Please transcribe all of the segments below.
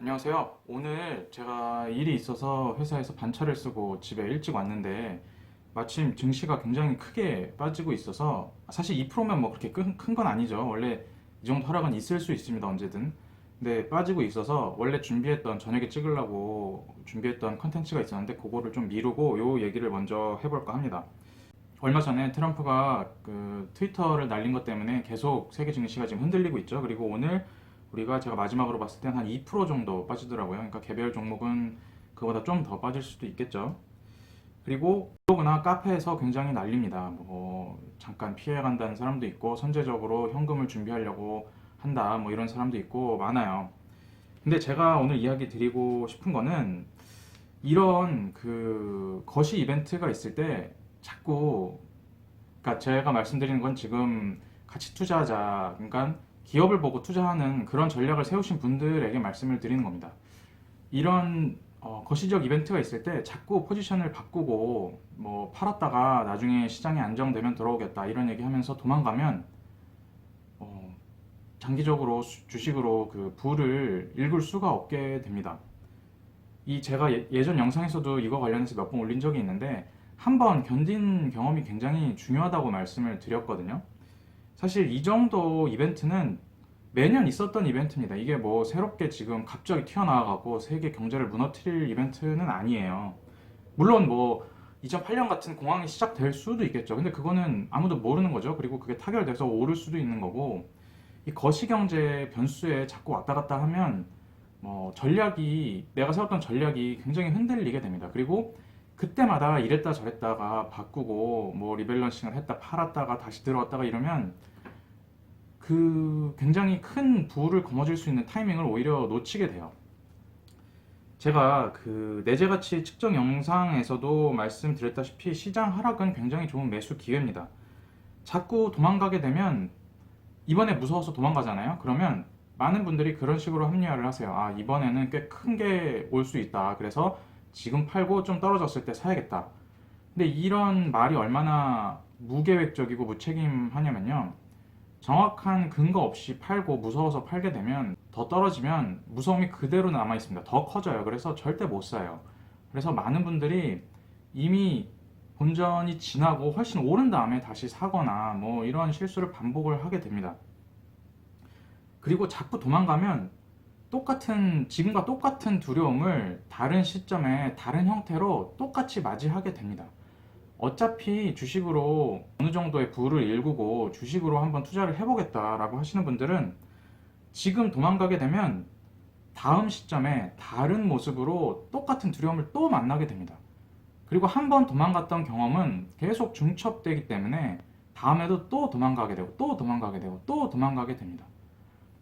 안녕하세요. 오늘 제가 일이 있어서 회사에서 반차를 쓰고 집에 일찍 왔는데 마침 증시가 굉장히 크게 빠지고 있어서 사실 2%면 뭐 그렇게 큰 건 아니죠. 원래 이 정도 하락은 있을 수 있습니다. 언제든. 근데 빠지고 있어서 원래 준비했던 저녁에 찍으려고 준비했던 컨텐츠가 있었는데 그거를 좀 미루고 요 얘기를 먼저 해볼까 합니다. 얼마 전에 트럼프가 그 트위터를 날린 것 때문에 계속 세계 증시가 지금 흔들리고 있죠. 그리고 오늘 우리가 제가 마지막으로 봤을 때는 한2% 정도 빠지더라고요. 그러니까 개별 종목은 그보다 좀 더 빠질 수도 있겠죠. 그리고 블로그나 카페에서 굉장히 난립니다. 뭐 잠깐 피해 간다는 사람도 있고 선제적으로 현금을 준비하려고 한다 뭐 이런 사람도 있고 많아요. 근데 제가 오늘 이야기 드리고 싶은 거는 이런 그 거시 이벤트가 있을 때 자꾸 그러니까 제가 말씀드리는 건 지금 가치 투자자 그러니까 기업을 보고 투자하는 그런 전략을 세우신 분들에게 말씀을 드리는 겁니다. 이런 어, 거시적 이벤트가 있을 때 자꾸 포지션을 바꾸고 뭐 팔았다가 나중에 시장이 안정되면 들어오겠다 이런 얘기하면서 도망가면 어, 장기적으로 수- 주식으로 그 부를 읽을 수가 없게 됩니다. 이 제가 예, 예전 영상에서도 이거 관련해서 몇 번 올린 적이 있는데 한 번 견딘 경험이 굉장히 중요하다고 말씀을 드렸거든요. 사실 이 정도 이벤트는 매년 있었던 이벤트입니다. 이게 뭐 새롭게 지금 갑자기 튀어나와갖고 세계 경제를 무너뜨릴 이벤트는 아니에요. 물론 뭐 2008년 같은 공황이 시작될 수도 있겠죠. 근데 그거는 아무도 모르는 거죠. 그리고 그게 타결돼서 오를 수도 있는 거고 이 거시경제 변수에 자꾸 왔다 갔다 하면 뭐 전략이 내가 세웠던 전략이 굉장히 흔들리게 됩니다. 그리고 그때마다 이랬다 저랬다가 바꾸고 뭐 리밸런싱을 했다 팔았다가 다시 들어왔다가 이러면 그 굉장히 큰 부를 거머쥘 수 있는 타이밍을 오히려 놓치게 돼요. 제가 그 내재 가치 측정 영상에서도 말씀드렸다시피 시장 하락은 굉장히 좋은 매수 기회입니다. 자꾸 도망가게 되면 이번에 무서워서 도망가잖아요. 그러면 많은 분들이 그런 식으로 합리화를 하세요. 아, 이번에는 꽤 큰 게 올 수 있다. 그래서 지금 팔고 좀 떨어졌을 때 사야겠다. 근데 이런 말이 얼마나 무계획적이고 무책임하냐면요. 정확한 근거 없이 팔고 무서워서 팔게 되면 더 떨어지면 무서움이 그대로 남아 있습니다. 더 커져요. 그래서 절대 못 사요. 그래서 많은 분들이 이미 본전이 지나고 훨씬 오른 다음에 다시 사거나 뭐 이런 실수를 반복을 하게 됩니다. 그리고 자꾸 도망가면 똑같은 지금과 똑같은 두려움을 다른 시점에 다른 형태로 똑같이 맞이하게 됩니다. 어차피 주식으로 어느 정도의 부를 일구고 주식으로 한번 투자를 해보겠다라고 하시는 분들은 지금 도망가게 되면 다음 시점에 다른 모습으로 똑같은 두려움을 또 만나게 됩니다. 그리고 한 번 도망갔던 경험은 계속 중첩되기 때문에 다음에도 또 도망가게 되고 또 도망가게 되고 또 도망가게 됩니다.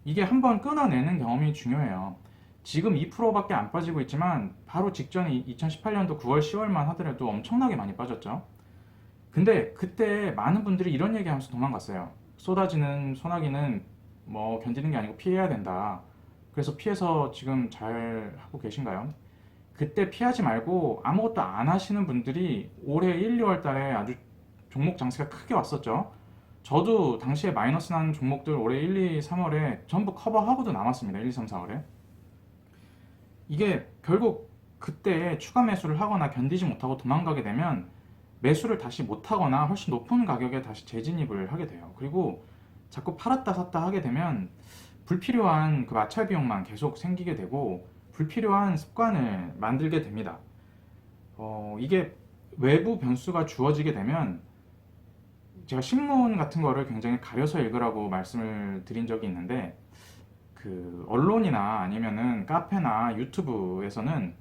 이게 한번 끊어내는 경험이 중요해요. 지금 2%밖에 안 빠지고 있지만 바로 직전에 2018년도 9월, 10월만 하더라도 엄청나게 많이 빠졌죠. 근데 그때 많은 분들이 이런 얘기하면서 도망갔어요. 쏟아지는 소나기는 뭐 견디는 게 아니고 피해야 된다. 그래서 피해서 지금 잘 하고 계신가요? 그때 피하지 말고 아무것도 안 하시는 분들이 올해 1, 2월 달에 아주 종목 장세가 크게 왔었죠. 저도 당시에 마이너스 난 종목들 올해 1, 2, 3월에 전부 커버하고도 남았습니다. 1, 2, 3, 4월에. 이게 결국 그때 추가 매수를 하거나 견디지 못하고 도망가게 되면 매수를 다시 못하거나 훨씬 높은 가격에 다시 재진입을 하게 돼요. 그리고 자꾸 팔았다 샀다 하게 되면 불필요한 그 마찰 비용만 계속 생기게 되고 불필요한 습관을 만들게 됩니다. 어, 이게 외부 변수가 주어지게 되면 제가 신문 같은 거를 굉장히 가려서 읽으라고 말씀을 드린 적이 있는데 그 언론이나 아니면은 카페나 유튜브에서는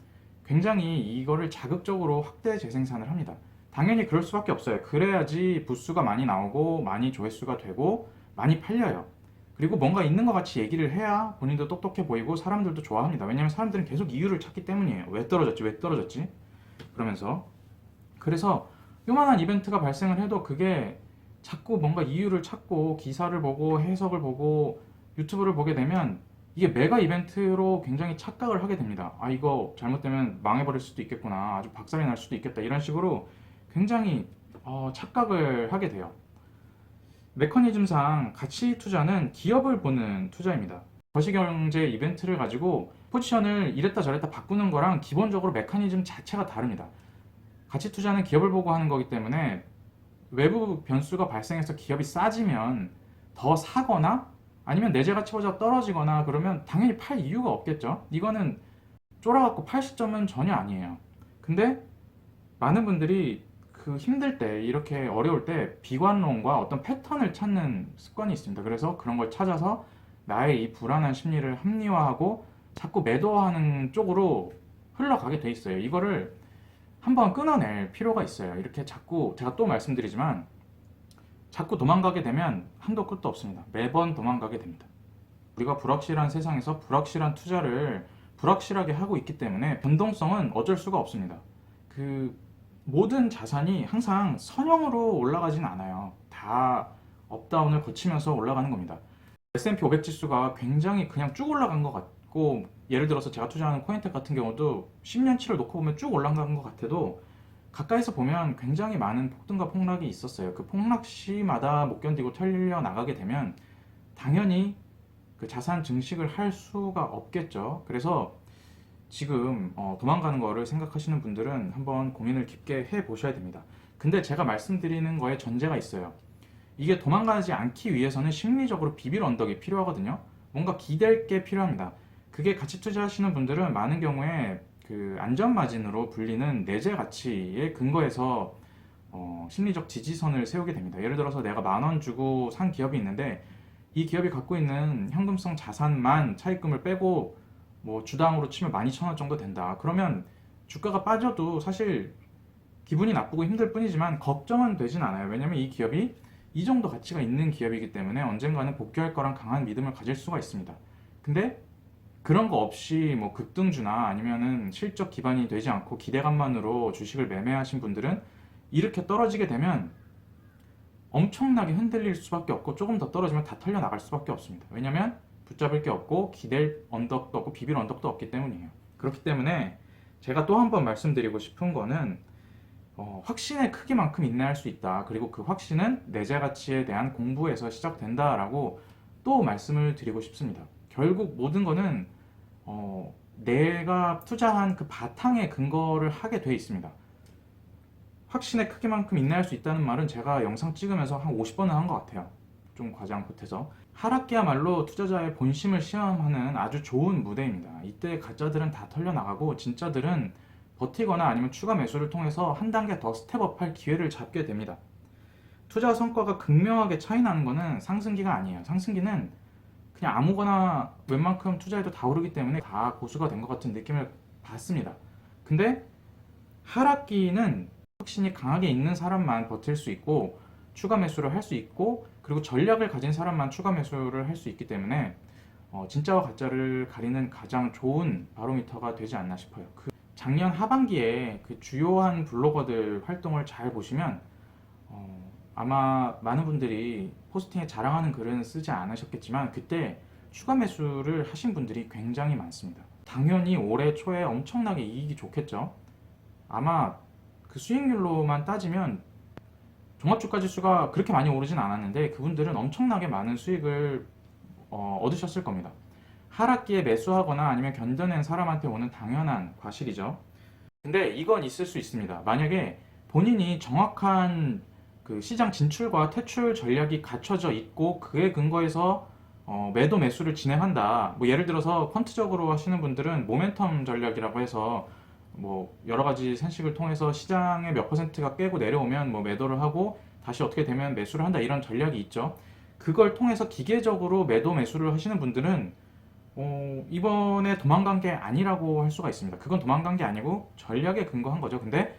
굉장히 이거를 자극적으로 확대 재생산을 합니다. 당연히 그럴 수밖에 없어요. 그래야지 부수가 많이 나오고 많이 조회수가 되고 많이 팔려요. 그리고 뭔가 있는 것 같이 얘기를 해야 본인도 똑똑해 보이고 사람들도 좋아합니다. 왜냐면 사람들은 계속 이유를 찾기 때문이에요. 왜 떨어졌지? 왜 떨어졌지? 그러면서 그래서 요만한 이벤트가 발생을 해도 그게 자꾸 뭔가 이유를 찾고 기사를 보고 해석을 보고 유튜브를 보게 되면 이게 메가 이벤트로 굉장히 착각을 하게 됩니다. 아, 이거 잘못되면 망해버릴 수도 있겠구나. 아주 박살이 날 수도 있겠다. 이런 식으로 굉장히 어, 착각을 하게 돼요. 메커니즘상 가치 투자는 기업을 보는 투자입니다. 거시경제 이벤트를 가지고 포지션을 이랬다 저랬다 바꾸는 거랑 기본적으로 메커니즘 자체가 다릅니다. 가치 투자는 기업을 보고 하는 거기 때문에 외부 변수가 발생해서 기업이 싸지면 더 사거나 아니면 내재 가치 보다 떨어지거나 그러면 당연히 팔 이유가 없겠죠. 이거는 쫄아갖고 팔 시점은 전혀 아니에요. 근데 많은 분들이 그 힘들 때 이렇게 어려울 때 비관론과 어떤 패턴을 찾는 습관이 있습니다. 그래서 그런 걸 찾아서 나의 이 불안한 심리를 합리화하고 자꾸 매도하는 쪽으로 흘러가게 돼 있어요. 이거를 한번 끊어낼 필요가 있어요. 이렇게 자꾸 제가 또 말씀드리지만 자꾸 도망가게 되면 한도 끝도 없습니다. 매번 도망가게 됩니다. 우리가 불확실한 세상에서 불확실한 투자를 불확실하게 하고 있기 때문에 변동성은 어쩔 수가 없습니다. 그 모든 자산이 항상 선형으로 올라가진 않아요. 다 업다운을 거치면서 올라가는 겁니다. S&P 500 지수가 굉장히 그냥 쭉 올라간 것 같고 예를 들어서 제가 투자하는 코인텍 같은 경우도 10년치를 놓고 보면 쭉 올라간 것 같아도 가까이서 보면 굉장히 많은 폭등과 폭락이 있었어요. 그 폭락 시마다 못 견디고 털려 나가게 되면 당연히 그 자산 증식을 할 수가 없겠죠. 그래서 지금 어, 도망가는 거를 생각하시는 분들은 한번 고민을 깊게 해 보셔야 됩니다. 근데 제가 말씀드리는 거에 전제가 있어요. 이게 도망가지 않기 위해서는 심리적으로 비빌 언덕이 필요하거든요. 뭔가 기댈 게 필요합니다. 그게 가치 투자하시는 분들은 많은 경우에 그 안전 마진으로 불리는 내재 가치에 근거해서 어, 심리적 지지선을 세우게 됩니다. 예를 들어서 내가 만 원 주고 산 기업이 있는데 이 기업이 갖고 있는 현금성 자산만 차입금을 빼고 뭐 주당으로 치면 12,000원 정도 된다. 그러면 주가가 빠져도 사실 기분이 나쁘고 힘들 뿐이지만 걱정은 되진 않아요. 왜냐면 이 기업이 이 정도 가치가 있는 기업이기 때문에 언젠가는 복귀할 거란 강한 믿음을 가질 수가 있습니다. 근데 그런 거 없이 뭐 급등주나 아니면은 실적 기반이 되지 않고 기대감만으로 주식을 매매하신 분들은 이렇게 떨어지게 되면 엄청나게 흔들릴 수밖에 없고 조금 더 떨어지면 다 털려 나갈 수밖에 없습니다. 왜냐면 붙잡을 게 없고 기댈 언덕도 없고 비빌 언덕도 없기 때문이에요. 그렇기 때문에 제가 또 한 번 말씀드리고 싶은 거는 어, 확신의 크기만큼 인내할 수 있다. 그리고 그 확신은 내재 가치에 대한 공부에서 시작된다라고 또 말씀을 드리고 싶습니다. 결국 모든 거는 어, 내가 투자한 그 바탕에 근거를 하게 돼 있습니다. 확신의 크기만큼 인내할 수 있다는 말은 제가 영상 찍으면서 한 50번은 한 것 같아요. 좀 과장 보태서. 하락기야말로 투자자의 본심을 시험하는 아주 좋은 무대입니다. 이때 가짜들은 다 털려나가고 진짜들은 버티거나 아니면 추가 매수를 통해서 한 단계 더 스텝업할 기회를 잡게 됩니다. 투자 성과가 극명하게 차이 나는 거는 상승기가 아니에요. 상승기는 그냥 아무거나 웬만큼 투자해도 다 오르기 때문에 다 고수가 된 것 같은 느낌을 받습니다. 근데 하락기는 확신이 강하게 있는 사람만 버틸 수 있고 추가 매수를 할 수 있고 그리고 전략을 가진 사람만 추가 매수를 할 수 있기 때문에 어, 진짜와 가짜를 가리는 가장 좋은 바로미터가 되지 않나 싶어요. 그 작년 하반기에 그 주요한 블로거들 활동을 잘 보시면 어, 아마 많은 분들이 포스팅에 자랑하는 글은 쓰지 않으셨겠지만 그때 추가 매수를 하신 분들이 굉장히 많습니다. 당연히 올해 초에 엄청나게 이익이 좋겠죠. 아마 그 수익률로만 따지면 종합주가 지수가 그렇게 많이 오르진 않았는데 그분들은 엄청나게 많은 수익을 어, 얻으셨을 겁니다. 하락기에 매수하거나 아니면 견뎌낸 사람한테 오는 당연한 과실이죠. 근데 이건 있을 수 있습니다. 만약에 본인이 정확한 그 시장 진출과 퇴출 전략이 갖춰져 있고 그에 근거해서 어, 매도 매수를 진행한다. 뭐 예를 들어서 펀트적으로 하시는 분들은 모멘텀 전략이라고 해서 뭐 여러 가지 산식을 통해서 시장의 몇 퍼센트가 깨고 내려오면 뭐 매도를 하고 다시 어떻게 되면 매수를 한다 이런 전략이 있죠. 그걸 통해서 기계적으로 매도 매수를 하시는 분들은 어, 이번에 도망간 게 아니라고 할 수가 있습니다. 그건 도망간 게 아니고 전략에 근거한 거죠. 근데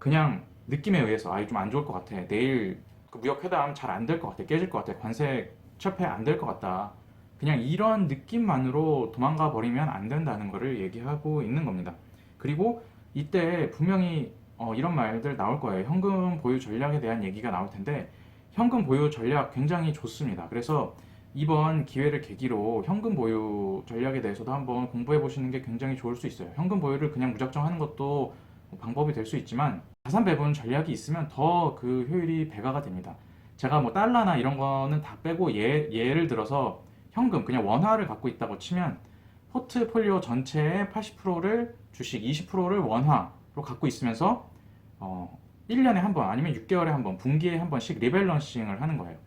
그냥 느낌에 의해서 아, 좀안 좋을 것 같아. 내일 그 무역 회담 잘 안 될 것 같아. 깨질 것 같아. 관세 철폐 안 될 것 같다. 그냥 이런 느낌만으로 도망가 버리면 안 된다는 거를 얘기하고 있는 겁니다. 그리고 이때 분명히 어, 이런 말들 나올 거예요. 현금 보유 전략에 대한 얘기가 나올 텐데 현금 보유 전략 굉장히 좋습니다. 그래서 이번 기회를 계기로 현금 보유 전략에 대해서도 한번 공부해 보시는 게 굉장히 좋을 수 있어요. 현금 보유를 그냥 무작정 하는 것도 방법이 될 수 있지만 자산 배분 전략이 있으면 더 그 효율이 배가가 됩니다. 제가 뭐 달러나 이런 거는 다 빼고 예, 예를 들어서 현금 그냥 원화를 갖고 있다고 치면 포트폴리오 전체의 80%를 주식, 20%를 원화로 갖고 있으면서 어, 1년에 한 번 아니면 6개월에 한 번, 분기에 한 번씩 리밸런싱을 하는 거예요.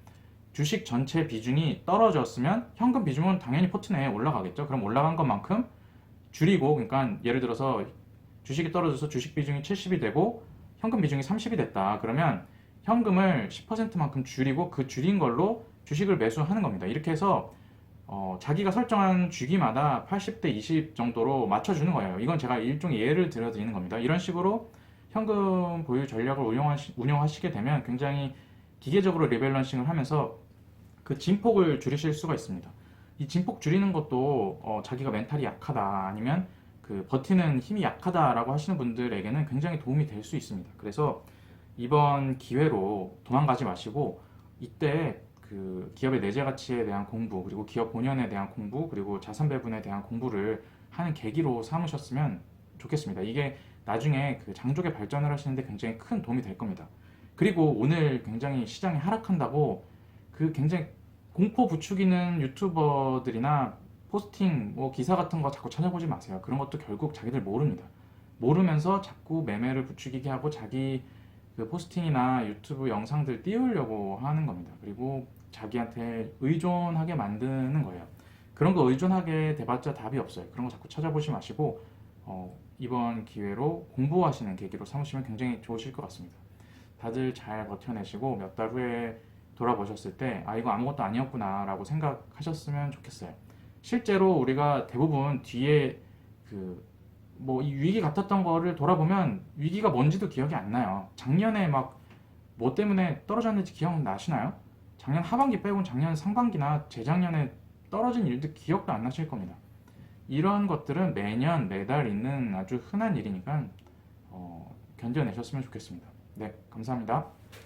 주식 전체 비중이 떨어졌으면 현금 비중은 당연히 포트 내에 올라가겠죠. 그럼 올라간 것만큼 줄이고 그러니까 예를 들어서 주식이 떨어져서 주식 비중이 70이 되고 현금 비중이 30이 됐다. 그러면 현금을 10%만큼 줄이고 그 줄인 걸로 주식을 매수하는 겁니다. 이렇게 해서 어, 자기가 설정한 주기마다 80대 20 정도로 맞춰주는 거예요. 이건 제가 일종의 예를 들어드리는 겁니다. 이런 식으로 현금 보유 전략을 운영하시, 운영하시게 되면 굉장히 기계적으로 리밸런싱을 하면서 그 진폭을 줄이실 수가 있습니다. 이 진폭 줄이는 것도 어, 자기가 멘탈이 약하다 아니면 그 버티는 힘이 약하다라고 하시는 분들에게는 굉장히 도움이 될 수 있습니다. 그래서 이번 기회로 도망가지 마시고 이때 그 기업의 내재 가치에 대한 공부 그리고 기업 본연에 대한 공부 그리고 자산 배분에 대한 공부를 하는 계기로 삼으셨으면 좋겠습니다. 이게 나중에 그 장족의 발전을 하시는데 굉장히 큰 도움이 될 겁니다. 그리고 오늘 굉장히 시장이 하락한다고 그 굉장히 공포 부추기는 유튜버들이나 포스팅 뭐 기사 같은 거 자꾸 찾아보지 마세요. 그런 것도 결국 자기들 모릅니다. 모르면서 자꾸 매매를 부추기게 하고 자기 그 포스팅이나 유튜브 영상들 띄우려고 하는 겁니다. 그리고 자기한테 의존하게 만드는 거예요. 그런 거 의존하게 돼봤자 답이 없어요. 그런 거 자꾸 찾아보지 마시고 어, 이번 기회로 공부하시는 계기로 삼으시면 굉장히 좋으실 것 같습니다. 다들 잘 버텨내시고 몇 달 후에 돌아보셨을 때 아 이거 아무것도 아니었구나라고 생각하셨으면 좋겠어요. 실제로 우리가 대부분 뒤에 그 뭐 이 위기 같았던 거를 돌아보면 위기가 뭔지도 기억이 안 나요. 작년에 막 뭐 때문에 떨어졌는지 기억나시나요? 작년 하반기 빼고는 작년 상반기나 재작년에 떨어진 일도 기억도 안 나실 겁니다. 이런 것들은 매년 매달 있는 아주 흔한 일이니까 어, 견뎌내셨으면 좋겠습니다. 네, 감사합니다.